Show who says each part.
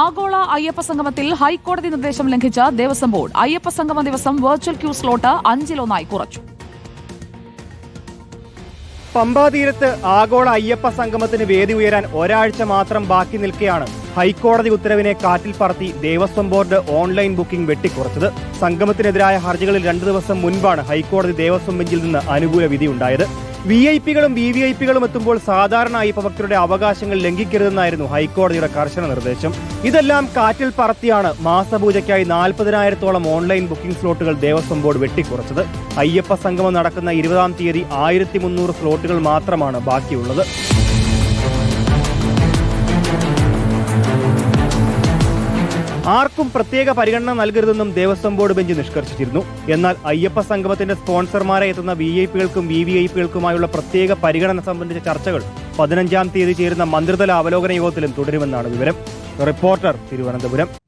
Speaker 1: ആഗോള അയ്യപ്പ സംഗമത്തിൽ ഹൈക്കോടതി നിർദ്ദേശം ലംഘിച്ച ദേവസ്വം ബോർഡ്. അയ്യപ്പ സംഗമ ദിവസം വെർച്വൽ ക്യൂ സ്ലോട്ട് അഞ്ചിലൊന്നായി കുറച്ചു.
Speaker 2: പമ്പാതീരത്ത് ആഗോള അയ്യപ്പ സംഗമത്തിന് വേദി ഉയരാൻ ഒരാഴ്ച മാത്രം ബാക്കി നിൽക്കെയാണ് ഹൈക്കോടതി ഉത്തരവിനെ കാറ്റിൽ പറത്തി ദേവസ്വം ബോർഡ് ഓൺലൈൻ ബുക്കിംഗ് വെട്ടിക്കുറച്ചത്. സംഗമത്തിനെതിരായ ഹർജികളിൽ രണ്ടു ദിവസം മുൻപാണ് ഹൈക്കോടതി ദേവസ്വം ബെഞ്ചിൽ നിന്ന് അനുകൂല വിധിയുണ്ടായത് വി ഐ പികളും വി വി ഐ പികളും എത്തുമ്പോൾ സാധാരണ അയ്യപ്പ ഭക്തരുടെ അവകാശങ്ങൾ ലംഘിക്കരുതെന്നായിരുന്നു ഹൈക്കോടതിയുടെ കർശന നിർദ്ദേശം. ഇതെല്ലാം കാറ്റിൽ പറത്തിയാണ് മാസപൂജയ്ക്കായി നാൽപ്പതിനായിരത്തോളം ഓൺലൈൻ ബുക്കിംഗ് സ്ലോട്ടുകൾ ദേവസ്വം ബോർഡ് വെട്ടിക്കുറച്ചത്. അയ്യപ്പ സംഗമം നടക്കുന്ന ഇരുപതാം തീയതി ആയിരത്തി സ്ലോട്ടുകൾ മാത്രമാണ് ബാക്കിയുള്ളത്. ആർക്കും പ്രത്യേക പരിഗണന നൽകരുതെന്നും ദേവസ്വം ബോർഡ് ബെഞ്ച് നിഷ്കർഷിച്ചിരുന്നു. എന്നാൽ അയ്യപ്പ സംഗമത്തിന്റെ സ്പോൺസർമാരെ എത്തുന്ന വി ഐ പികൾക്കും വി വി ഐ പികൾക്കുമായുള്ള പ്രത്യേക പരിഗണന സംബന്ധിച്ച ചർച്ചകൾ പതിനഞ്ചാം തീയതി ചേരുന്ന മന്ത്രിതല അവലോകന യോഗത്തിലും തുടരുമെന്നാണ് വിവരം. റിപ്പോർട്ടർ തിരുവനന്തപുരം.